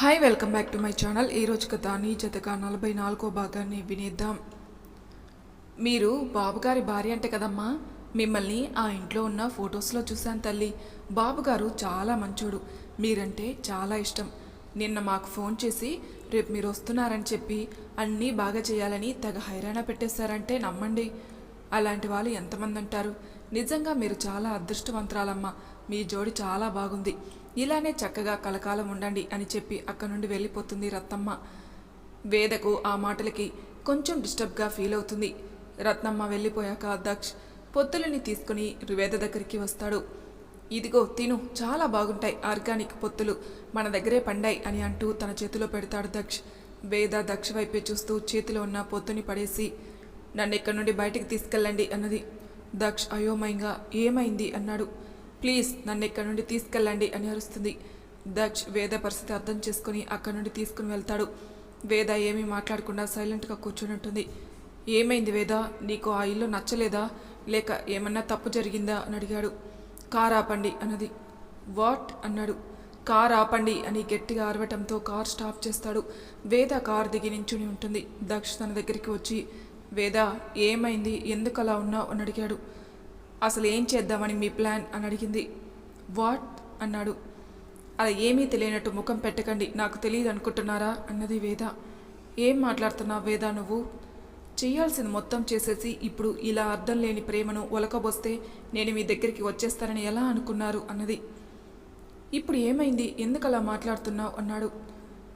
Hi welcome back to my channel ఈరోజు కథ నీ జతగా నలభై నాలుగో భాగాన్ని వినేద్దాం. మీరు బాబుగారి భార్య అంటే కదమ్మా మిమ్మల్ని ఆ ఇంట్లో ఉన్న ఫొటోస్లో చూశాను తల్లి. బాబుగారు చాలా మంచోడు మీరంటే చాలా ఇష్టం. నిన్న మాకు ఫోన్ చేసి రేపు మీరు వస్తున్నారని చెప్పి అన్నీ బాగా చేయాలని తెగ హైరాణ పెట్టేశారంటే నమ్మండి. అలాంటి వాళ్ళు ఎంతమంది ఉంటారు నిజంగా మీరు చాలా అదృష్టవంతురాలమ్మా. మీ జోడి చాలా బాగుంది. ఇలానే చక్కగా కలకాలం ఉండండి అని చెప్పి అక్కడి నుండి వెళ్ళిపోతుంది రత్నమ్మ. వేదకు ఆ మాటలకి కొంచెం డిస్టర్బ్గా ఫీల్ అవుతుంది. రత్నమ్మ వెళ్ళిపోయాక దక్ష్ పొత్తులని తీసుకుని వేద దగ్గరికి వస్తాడు. ఇదిగో తిను చాలా బాగుంటాయి ఆర్గానిక్ పొత్తులు. మన దగ్గరే పండాయి అని అంటూ తన చేతిలో పెడతాడు దక్ష్. వేద దక్ష వైపే చూస్తూ చేతిలో ఉన్న పొత్తుని పడేసి నన్ను ఇక్కడి నుండి బయటికి తీసుకెళ్ళండి అన్నది. దక్ష్ అయోమయంగా ఏమైంది? అన్నాడు. ప్లీజ్ నన్ను ఇక్కడి నుండి తీసుకెళ్ళండి అని అరుస్తుంది. దక్ష్ వేద పరిస్థితి అర్థం చేసుకుని అక్కడి నుండి తీసుకుని వెళ్తాడు. వేద ఏమీ మాట్లాడకుండా సైలెంట్గా కూర్చొని ఉంటుంది ఏమైంది వేద? నీకు ఆ ఇల్లు నచ్చలేదా? లేక ఏమన్నా తప్పు జరిగిందా? అని అడిగాడు. కార్ ఆపండి అన్నది. వాట్? అన్నాడు. కార్ ఆపండి అని గట్టిగా అరవటంతో కార్ స్టాప్ చేస్తాడు. వేద కార్ దిగి నించుని ఉంటుంది. దక్ష్ తన దగ్గరికి వచ్చి వేద ఏమైంది? ఎందుకు అలా ఉన్నావు? అని అడిగాడు. అసలు ఏం చేద్దామని మీ ప్లాన్? అని అడిగింది. వాట్? అన్నాడు. అలా ఏమీ తెలియనట్టు ముఖం పెట్టకండి. నాకు తెలియదు అనుకుంటున్నారా అన్నది వేద. ఏం మాట్లాడుతున్నావు వేద నువ్వు? చేయాల్సింది మొత్తం చేసేసి ఇప్పుడు ఇలా అర్థం లేని ప్రేమను ఒలకబోస్తే నేను మీ దగ్గరికి వచ్చేస్తానని ఎలా అనుకున్నారు? అన్నది. ఇప్పుడు ఏమైంది? ఎందుకు అలా మాట్లాడుతున్నావు? అన్నాడు.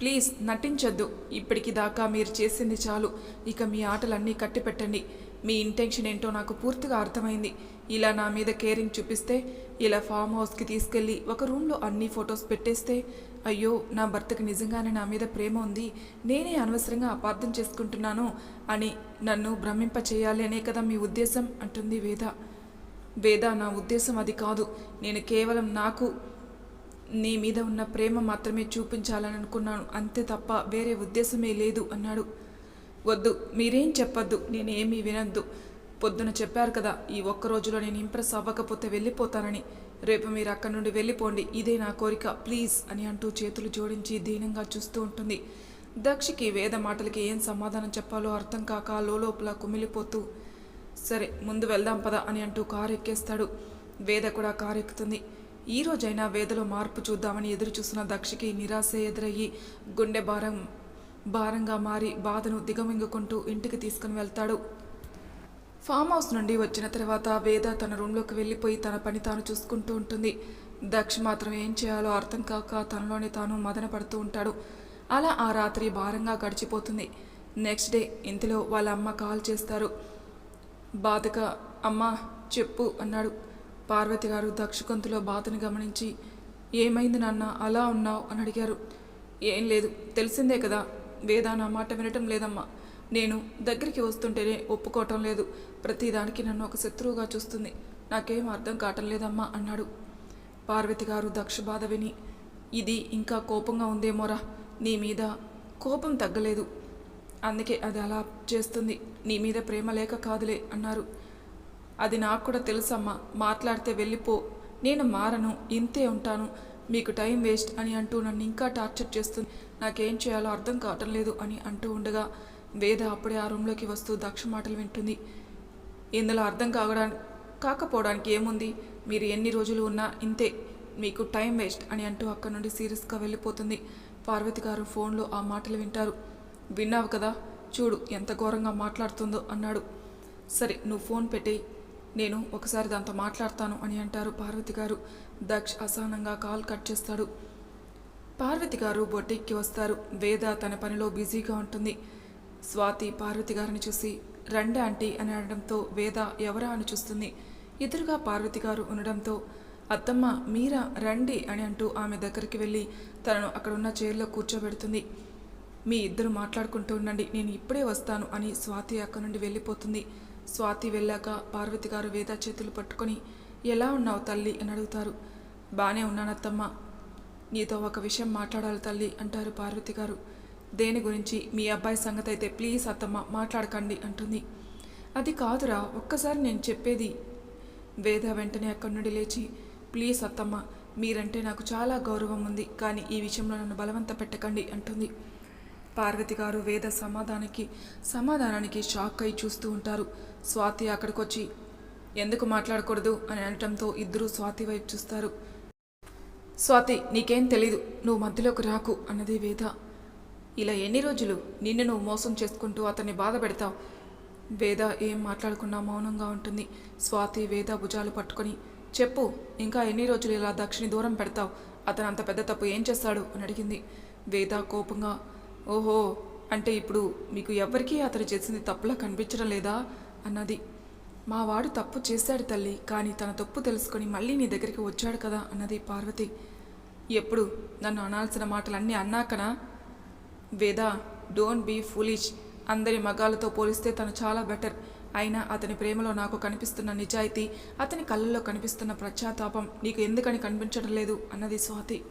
ప్లీజ్ నటించొద్దు. ఇప్పటికి దాకా మీరు చేసింది చాలు. ఇక మీ ఆటలన్నీ కట్టిపెట్టండి. మీ ఇంటెన్షన్ ఏంటో నాకు పూర్తిగా అర్థమైంది. ఇలా నా మీద కేరింగ్ చూపిస్తే ఇలా ఫామ్ హౌస్కి తీసుకెళ్ళి ఒక రూమ్లో అన్ని ఫొటోస్ పెట్టేస్తే అయ్యో నా భర్తకి నిజంగానే నా మీద ప్రేమ ఉంది. నేనే అనవసరంగా అపార్థం చేసుకుంటున్నాను అని నన్ను భ్రమింప చేయాలి అనే కదా మీ ఉద్దేశం? అంటుంది వేద. వేద నా ఉద్దేశం అది కాదు. నేను కేవలం నాకు నీ మీద ఉన్న ప్రేమ మాత్రమే చూపించాలని అనుకున్నాను అంతే తప్ప వేరే ఉద్దేశమే లేదు అన్నాడు. వద్దు మీరేం చెప్పొద్దు నేనేమీ వినద్దు. పొద్దున చెప్పారు కదా ఈ ఒక్క రోజులో నేను ఇంప్రెస్ అవ్వకపోతే వెళ్ళిపోతానని. రేపు మీరు అక్కడి నుండి వెళ్ళిపోండి ఇదే నా కోరిక ప్లీజ్ అని అంటూ చేతులు జోడించి దీనంగా చూస్తూ ఉంటుంది. దక్షికి వేద మాటలకి ఏం సమాధానం చెప్పాలో అర్థం కాక లోపల కుమిలిపోతూ సరే ముందు వెళ్దాం పద అని అంటూ కారు ఎక్కేస్తాడు వేద కూడా కారు ఎక్కుతుంది ఈ రోజైనా వేదలో మార్పు చూద్దామని ఎదురుచూస్తున్న దక్షకి దక్షికి నిరాశ ఎదురయ్యి గుండె భారం భారంగా మారి బాధను దిగమింగుకుంటూ ఇంటికి తీసుకుని వెళ్తాడు. ఫామ్ హౌస్ నుండి వచ్చిన తర్వాత వేద తన రూమ్లోకి వెళ్ళిపోయి తన పని తాను చూసుకుంటూ ఉంటుంది. దక్ష మాత్రం ఏం చేయాలో అర్థం కాక తనలోనే తాను మదన పడుతూ ఉంటాడు. అలా ఆ రాత్రి భారంగా గడిచిపోతుంది. నెక్స్ట్ డే ఇంతలో వాళ్ళ అమ్మ కాల్ చేస్తారు. బాధగా అమ్మ చెప్పు అన్నాడు. పార్వతి గారు దక్ష గొంతులో బాధను గమనించి ఏమైంది నాన్న అలా ఉన్నావు? అని అడిగారు. ఏం లేదు తెలిసిందే కదా వేదా నా మాట వినటం లేదమ్మా. నేను దగ్గరికి వస్తుంటేనే ఒప్పుకోవటం లేదు. ప్రతిదానికి నన్ను ఒక శత్రువుగా చూస్తుంది. నాకేం అర్థం కావటం లేదమ్మా అన్నాడు. పార్వతి గారు దక్ష బాధ విని ఇది ఇంకా కోపంగా ఉందేమోరా నీ మీద కోపం తగ్గలేదు. అందుకే అది అలా చేస్తుంది. నీ మీద ప్రేమ లేక కాదులే అన్నారు. అది నాకు కూడా తెలుసమ్మా. మాట్లాడితే వెళ్ళిపో. నేను మారను. ఇంతే ఉంటాను. మీకు టైం వేస్ట్ అని అంటూ నన్ను ఇంకా టార్చర్ చేస్తుంది. నాకేం చేయాలో అర్థం కావటం లేదు అని అంటూ ఉండగా వేద అప్పుడే ఆ రూమ్లోకి వస్తూ దక్ష మాటలు వింటుంది. ఇందులో అర్థం కావడానికి కాకపోవడానికి ఏముంది? మీరు ఎన్ని రోజులు ఉన్నా ఇంతే. మీకు టైం వేస్ట్ అని అంటూ అక్కడి నుండి సీరియస్గా వెళ్ళిపోతుంది. పార్వతి గారు ఫోన్లో ఆ మాటలు వింటారు. విన్నావు కదా? చూడు ఎంత ఘోరంగా మాట్లాడుతుందో అన్నాడు. సరే నువ్వు ఫోన్ పెట్టి నేను ఒకసారి దాంతో మాట్లాడతాను అని అంటారు పార్వతి గారు. దక్ష్ అసహనంగా కాల్ కట్ చేస్తాడు. పార్వతి గారు బొట్టిక్కి వస్తారు. వేద తన పనిలో బిజీగా ఉంటుంది. స్వాతి పార్వతి గారిని చూసి రండి ఆంటీ అని అనడంతో వేద ఎవరా? అని చూస్తుంది. ఎదురుగా పార్వతి గారు ఉండడంతో అత్తమ్మ మీరా? రండి అని అంటూ ఆమె దగ్గరికి వెళ్ళి తనను అక్కడున్న చైర్లో కూర్చోబెడుతుంది. మీ ఇద్దరు మాట్లాడుకుంటూ ఉండండి. నేను ఇప్పుడే వస్తాను అని స్వాతి అక్కడి నుండి వెళ్ళిపోతుంది. స్వాతి వెళ్ళాక పార్వతి గారు వేద చేతులు పట్టుకొని ఎలా ఉన్నావు తల్లి అని అడుగుతారు. బాగానే ఉన్నానత్తమ్మ. నీతో ఒక విషయం మాట్లాడాలి తల్లి అంటారు పార్వతి గారు. దేని గురించి? మీ అబ్బాయి సంగతి అయితే ప్లీజ్ అత్తమ్మ మాట్లాడకండి అంటుంది. అది కాదురా ఒక్కసారి నేను చెప్పేది. వేద వెంటనే అక్కడి నుండి లేచి ప్లీజ్ అత్తమ్మ మీరంటే నాకు చాలా గౌరవం ఉంది కానీ ఈ విషయంలో నన్ను బలవంత పెట్టకండి అంటుంది. పార్వతి గారు వేద సమాధానానికి సమాధానానికి షాక్ అయి చూస్తూ ఉంటారు. స్వాతి అక్కడికొచ్చి ఎందుకు మాట్లాడకూడదు? అని అనటంతో ఇద్దరూ స్వాతి వైపు చూస్తారు. స్వాతి నీకేం తెలీదు. నువ్వు మధ్యలోకి రాకు అన్నది వేద. ఇలా ఎన్ని రోజులు? నిన్ను నువ్వు మోసం చేసుకుంటూ అతన్ని బాధ పెడతావు. వేద ఏం మాట్లాడకుండా మౌనంగా ఉంటుంది. స్వాతి వేద భుజాలు పట్టుకొని చెప్పు ఇంకా ఎన్ని రోజులు ఇలా దక్షిణి దూరం పెడతావు? అతను అంత పెద్ద తప్పు ఏం చేస్తాడు? అని అడిగింది. వేద కోపంగా ఓహో అంటే ఇప్పుడు మీకు ఎవ్వరికీ అతను చేసింది తప్పులా కనిపించడం లేదా అన్నది. మా వాడు తప్పు చేశాడు తల్లి కానీ తన తప్పు తెలుసుకొని మళ్ళీ నీ దగ్గరికి వచ్చాడు కదా అన్నది పార్వతి. ఎప్పుడు? నన్ను అనాల్సిన మాటలన్నీ అన్నాకనా? వేద డోంట్ బీ ఫులిష్. అందరి మగాలతో పోలిస్తే తను చాలా బెటర్. అయినా అతని ప్రేమలో నాకు కనిపిస్తున్న నిజాయితీ అతని కళ్ళల్లో కనిపిస్తున్న పశ్చాత్తాపం నీకు ఎందుకని కనిపించడం లేదు అన్నది స్వాతి.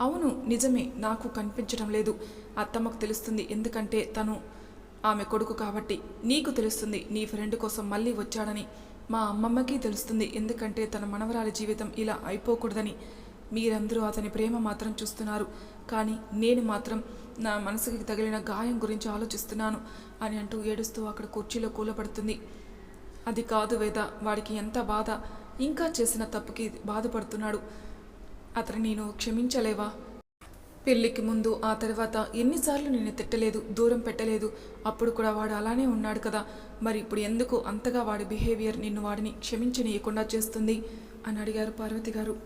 అవును నిజమే. నాకు కనిపించడం లేదు. అత్తమ్మకు తెలుస్తుంది. ఎందుకంటే తను ఆమె కొడుకు కాబట్టి. నీకు తెలుస్తుంది. నీ ఫ్రెండ్ కోసం మళ్ళీ వచ్చాడని. మా అమ్మమ్మకి తెలుస్తుంది. ఎందుకంటే తన మనవరాలి జీవితం ఇలా అయిపోకూడదని. మీరందరూ అతని ప్రేమ మాత్రం చూస్తున్నారు. కానీ నేను మాత్రం నా మనసుకి తగిలిన గాయం గురించి ఆలోచిస్తున్నాను అని అంటూ ఏడుస్తూ అక్కడ కుర్చీలో కూలపడుతుంది అది కాదు వేద. వాడికి ఎంత బాధ. ఇంకా చేసిన తప్పుకి బాధపడుతున్నాడు. అతను నేను క్షమించలేవా? పెళ్ళికి ముందు ఆ తర్వాత ఎన్నిసార్లు నిన్ను తిట్టలేదు దూరం పెట్టలేదు. అప్పుడు కూడా వాడు అలానే ఉన్నాడు కదా. మరి ఇప్పుడు ఎందుకు అంతగా వాడి బిహేవియర్ నిన్ను వాడిని క్షమించనీయకుండా చేస్తుంది? అని అడిగారు పార్వతి గారు.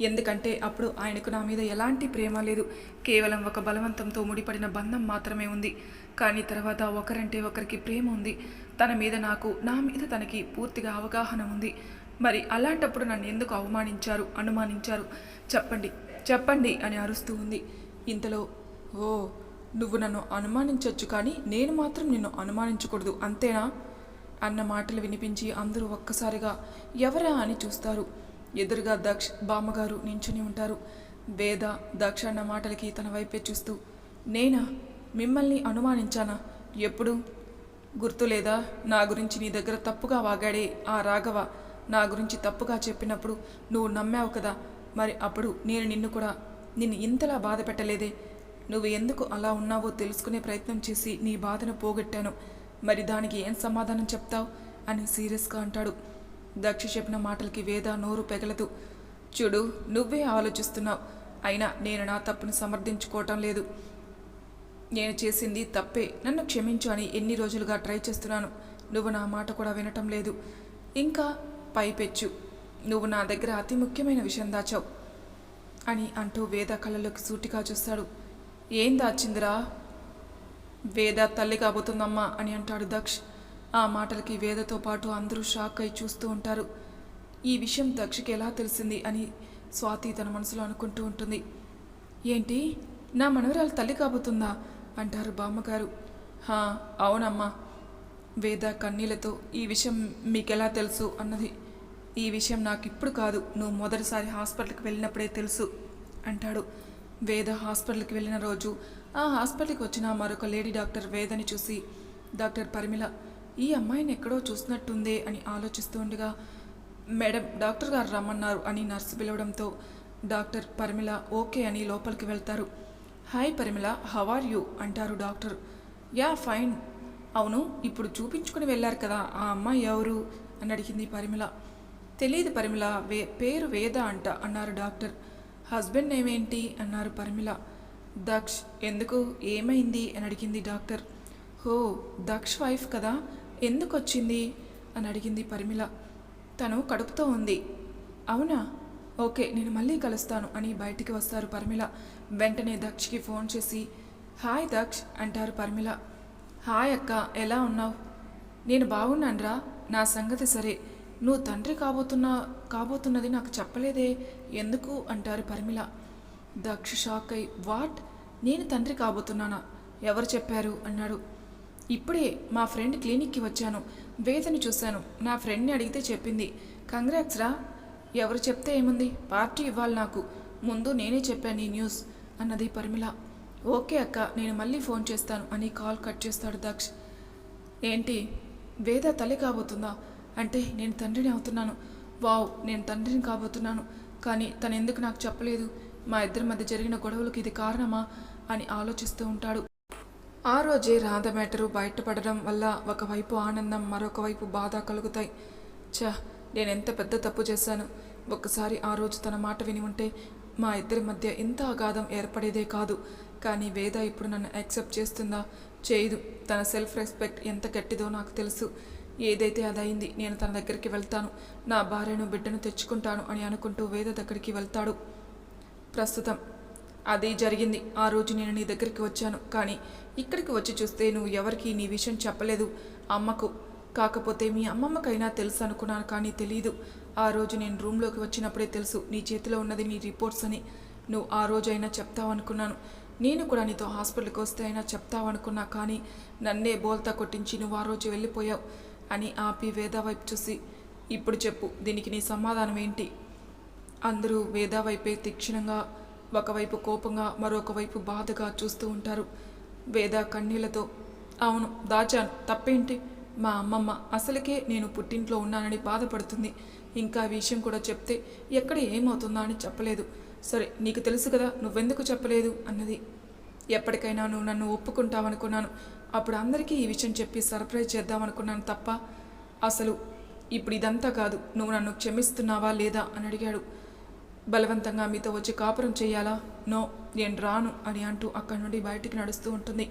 ఎందుకంటే అప్పుడు ఆయనకు నా మీద ఎలాంటి ప్రేమ లేదు. కేవలం ఒక బలవంతంతో ముడిపడిన బంధం మాత్రమే ఉంది. కానీ తర్వాత ఒకరంటే ఒకరికి ప్రేమ ఉంది. తన మీద నాకు నా మీద తనకి పూర్తిగా అవగాహన ఉంది. మరి అలాంటప్పుడు నన్ను ఎందుకు అవమానించారు అనుమానించారు? చెప్పండి చెప్పండి అని అరుస్తూ ఉంది. ఇంతలో ఓ నువ్వు నన్ను అనుమానించవచ్చు కానీ నేను మాత్రం నిన్ను అనుమానించకూడదు అంతేనా? అన్న మాటలు వినిపించి అందరూ ఒక్కసారిగా ఎవరా అని చూస్తారు. ఎదురుగా దక్ష బామ్మగారు నించుని ఉంటారు. వేద దక్ష అన్న మాటలకి తన వైపే చూస్తూ నేనా? మిమ్మల్ని అనుమానించానా? ఎప్పుడు? గుర్తులేదా? నా గురించి నీ దగ్గర తప్పుగా వాగాడే ఆ రాఘవ నా గురించి తప్పుగా చెప్పినప్పుడు నువ్వు నమ్మావు కదా? మరి అప్పుడు నేను నిన్ను కూడా నిన్ను ఇంతలా బాధ పెట్టలేదే? నువ్వు ఎందుకు అలా ఉన్నావో తెలుసుకునే ప్రయత్నం చేసి నీ బాధను పోగొట్టాను. మరి దానికి ఏం సమాధానం చెప్తావు? అని సీరియస్గా అంటాడు. దక్ష చెప్పిన మాటలకి వేద నోరు పెగలదు. చూడు నువ్వే ఆలోచిస్తున్నావు. అయినా నేను నా తప్పును సమర్థించుకోవటం లేదు. నేను చేసింది తప్పే. నన్ను క్షమించు అని ఎన్ని రోజులుగా ట్రై చేస్తున్నాను. నువ్వు నా మాట కూడా వినటం లేదు. ఇంకా పైపెచ్చు. నువ్వు నా దగ్గర అతి ముఖ్యమైన విషయం దాచావు. అని అంటూ వేద కళ్ళలోకి సూటిగా చూస్తాడు. ఏం దాచిందిరా? వేద తల్లి కాబోతుందమ్మా అని అంటాడు దక్ష్. ఆ మాటలకి వేదతో పాటు అందరూ షాక్ అయి చూస్తూ ఉంటారు. ఈ విషయం దక్షకి ఎలా తెలిసింది అని స్వాతి తన మనసులో అనుకుంటూ ఉంటుంది. ఏంటి? నా మనవరాలు తల్లి కాబోతుందా? అంటారు బామ్మగారు. హా అవునమ్మా. వేద కన్నీళ్ళతో ఈ విషయం మీకెలా తెలుసు? అన్నది ఈ విషయం నాకు ఇప్పుడు కాదు. నువ్వు మొదటిసారి హాస్పిటల్కి వెళ్ళినప్పుడే తెలుసు అంటాడు. వేద హాస్పిటల్కి వెళ్ళిన రోజు ఆ హాస్పిటల్కి వచ్చిన మరొక లేడీ డాక్టర్ వేదని చూసి డాక్టర్ పరిమిళ ఈ అమ్మాయిని ఎక్కడో చూసినట్టుందే అని ఆలోచిస్తూ ఉండగా మేడం డాక్టర్ గారు రమ్మన్నారు అని నర్సు పిలవడంతో డాక్టర్ పరిమిళ ఓకే అని లోపలికి వెళ్తారు. Hi Parimila how are you? అంటారు డాక్టర్. Yeah fine. అవును ఇప్పుడు చూపించుకుని వెళ్ళారు కదా ఆ అమ్మాయి ఎవరు? అని అడిగింది పరిమిళ. తెలియదు పరిమిళ వే పేరు వేద అంట అన్నారు డాక్టర్. హస్బెండ్ నేమేంటి? అన్నారు పరిమిళ. దక్ష్ ఎందుకు? ఏమైంది? అని అడిగింది డాక్టర్. హో దక్ష్ వైఫ్ కదా? ఎందుకు వచ్చింది అని అడిగింది పరిమిళ. తను కడుపుతో ఉంది. అవునా? ఓకే నేను మళ్ళీ కలుస్తాను అని బయటికి వస్తారు పరిమిళ. వెంటనే దక్షకి ఫోన్ చేసి హాయ్ దక్ష్ అంటారు పరిమిళ. హాయ్ అక్క ఎలా ఉన్నావు? నేను బాగున్నానురా. నా సంగతి సరే. నువ్వు తండ్రి కాబోతున్నా కాబోతున్నది నాకు చెప్పలేదే ఎందుకు? అంటారు పరిమిళ. దక్ష షాక్ అయి వాట్? నేను తండ్రి కాబోతున్నానా? ఎవరు చెప్పారు? అన్నాడు. ఇప్పుడే మా ఫ్రెండ్ క్లినిక్కి వచ్చాను. వేదని చూశాను. నా ఫ్రెండ్ని అడిగితే చెప్పింది. కంగ్రాట్స్ రా. ఎవరు చెప్తే ఏముంది? పార్టీ ఇవ్వాలి నాకు. ముందు నేనే చెప్పాను ఈ న్యూస్ అన్నది పరిమిళ. ఓకే అక్క నేను మళ్ళీ ఫోన్ చేస్తాను అని కాల్ కట్ చేస్తాడు దక్ష్. ఏంటి? వేద తల్లి కాబోతుందా? అంటే నేను తండ్రిని అవుతున్నాను. వావ్ నేను తండ్రిని కాబోతున్నాను. కానీ తను ఎందుకు నాకు చెప్పలేదు? మా ఇద్దరి మధ్య జరిగిన గొడవలకు ఇది కారణమా? అని ఆలోచిస్తూ ఉంటాడు. ఆ రోజే రాధ మ్యాటరు బయటపడడం వల్ల ఒకవైపు ఆనందం మరొక వైపు బాధ కలుగుతాయి. ఛ నేను ఎంత పెద్ద తప్పు చేశాను? ఒక్కసారి ఆ రోజు తన మాట విని ఉంటే మా ఇద్దరి మధ్య ఇంత అగాధం ఏర్పడేదే కాదు. కానీ వేద ఇప్పుడు నన్ను యాక్సెప్ట్ చేస్తుందా? చేయదు. తన సెల్ఫ్ రెస్పెక్ట్ ఎంత గట్టిదో నాకు తెలుసు. ఏదైతే అదైంది నేను తన దగ్గరికి వెళ్తాను. నా భార్యను బిడ్డను తెచ్చుకుంటాను అని అనుకుంటూ వేద దగ్గరికి వెళ్తాడు. ప్రస్తుతం అది జరిగింది. ఆ రోజు నేను నీ దగ్గరికి వచ్చాను. కానీ ఇక్కడికి వచ్చి చూస్తే నువ్వు ఎవరికి నీ విషయం చెప్పలేదు. అమ్మకు కాకపోతే మీ అమ్మమ్మకైనా తెలుసు అనుకున్నాను కానీ తెలియదు ఆ రోజు నేను రూమ్లోకి వచ్చినప్పుడే తెలుసు. నీ చేతిలో ఉన్నది నీ రిపోర్ట్స్ అని నువ్వు ఆ రోజైనా చెప్తావు అనుకున్నాను. నేను కూడా నీతో హాస్పిటల్కి వస్తే అయినా చెప్తావనుకున్నా కానీ నన్నే బోల్తా కొట్టించి నువ్వు ఆ రోజు వెళ్ళిపోయావు. అని ఆపి వేద వైపు చూసి ఇప్పుడు చెప్పు దీనికి నీ సమాధానం ఏంటి? అందరూ వేద వైపే తీక్షణంగా ఒకవైపు కోపంగా మరొకవైపు బాధగా చూస్తూ ఉంటారు. వేద కన్నీళ్ళతో అవును దాచాను. తప్పేంటి? మా అమ్మమ్మ అసలుకే నేను పుట్టింట్లో ఉన్నానని బాధపడుతుంది. ఇంకా విషయం కూడా చెప్తే ఎక్కడ ఏమవుతుందా అని చెప్పలేదు. సరే నీకు తెలుసు కదా నువ్వెందుకు చెప్పలేదు? అన్నది. ఎప్పటికైనా నువ్వు నన్ను ఒప్పుకుంటావనుకున్నాను. అప్పుడు అందరికీ ఈ విషయం చెప్పి సర్ప్రైజ్ చేద్దామనుకున్నాను తప్ప అసలు ఇప్పుడు ఇదంతా కాదు. నువ్వు నన్ను క్షమిస్తున్నావా లేదా అని అడిగాడు. బలవంతంగా మీతో వచ్చి కాపురం చేయాలా? నో నేను రాను అని అంటూ అక్కడి నుండి బయటికి నడుస్తూ ఉంటుంది.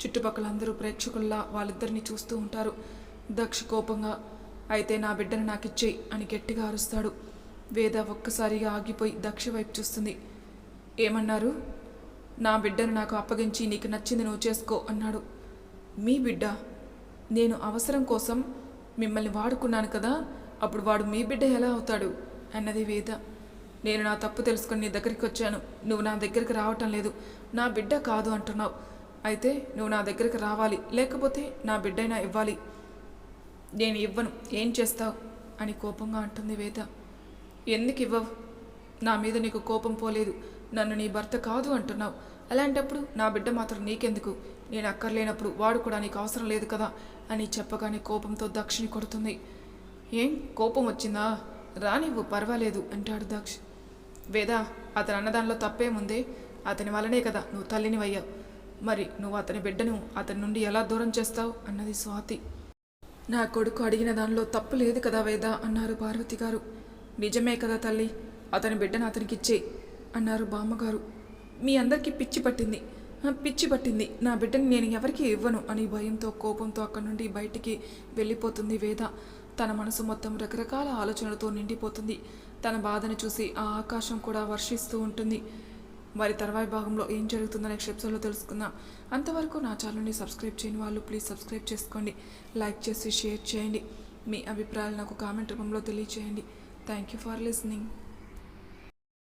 చుట్టుపక్కల అందరూ ప్రేక్షకుల్లా వాళ్ళిద్దరిని చూస్తూ ఉంటారు. దక్ష కోపంగా అయితే నా బిడ్డను నాకు ఇచ్చేయి అని గట్టిగా అరుస్తాడు. వేద ఒక్కసారిగా ఆగిపోయి దక్ష వైపు చూస్తుంది. ఏమన్నారు? నా బిడ్డను నాకు అప్పగించి నీకు నచ్చింది నువ్వు చేసుకో అన్నాడు. మీ బిడ్డ నేను అవసరం కోసం మిమ్మల్ని వాడుకున్నాను కదా అప్పుడు వాడు మీ బిడ్డ ఎలా అవుతాడు అన్నది వేద. నేను నా తప్పు తెలుసుకుని నీ దగ్గరికి వచ్చాను. నువ్వు నా దగ్గరికి రావటం లేదు. నా బిడ్డ కాదు అంటున్నావు. అయితే నువ్వు నా దగ్గరికి రావాలి. లేకపోతే నా బిడ్డైనా ఇవ్వాలి. నేను ఇవ్వను. ఏం చేస్తావు? అని కోపంగా అంటుంది వేద. ఎందుకు ఇవ్వవు? నా మీద నీకు కోపం పోలేదు. నన్ను నీ భర్త కాదు అంటున్నావు. అలాంటప్పుడు నా బిడ్డ మాత్రం నీకెందుకు? నేను అక్కర్లేనప్పుడు వాడు కూడా నీకు అవసరం లేదు కదా అని చెప్పగానే కోపంతో దక్షిణి కొడుతుంది. ఏం? కోపం వచ్చిందా? రానివ్వు పర్వాలేదు అంటాడు దక్ష. వేదా అతను అన్నదానిలో తప్పేముందే అతని వల్లనే కదా నువ్వు తల్లినివయ్యావు. మరి నువ్వు అతని బిడ్డను అతని నుండి ఎలా దూరం చేస్తావు? అన్నది స్వాతి. నా కొడుకు అడిగిన దానిలో తప్పు లేదు కదా వేద అన్నారు పార్వతి గారు. నిజమే కదా తల్లి అతని బిడ్డను అతనికిచ్చే అన్నారు బామ్మగారు. మీ అందరికీ పిచ్చి పట్టింది. పిచ్చి పట్టింది. నా బిడ్డని నేను ఎవరికి ఇవ్వను అని భయంతో కోపంతో అక్కడి నుండి బయటికి వెళ్ళిపోతుంది వేద. తన మనసు మొత్తం రకరకాల ఆలోచనలతో నిండిపోతుంది. తన బాధను చూసి ఆ ఆకాశం కూడా వర్షిస్తూ ఉంటుంది. మరి తర్వాయి భాగంలో ఏం జరుగుతుందో నెక్స్ట్ ఎపిసోడ్లో తెలుసుకుందాం. అంతవరకు నా ఛానల్ని సబ్స్క్రైబ్ చేయని వాళ్ళు ప్లీజ్ సబ్స్క్రైబ్ చేసుకోండి. లైక్ చేసి షేర్ చేయండి. మీ అభిప్రాయాలు నాకు కామెంట్ రూపంలో తెలియచేయండి. Thank you for listening.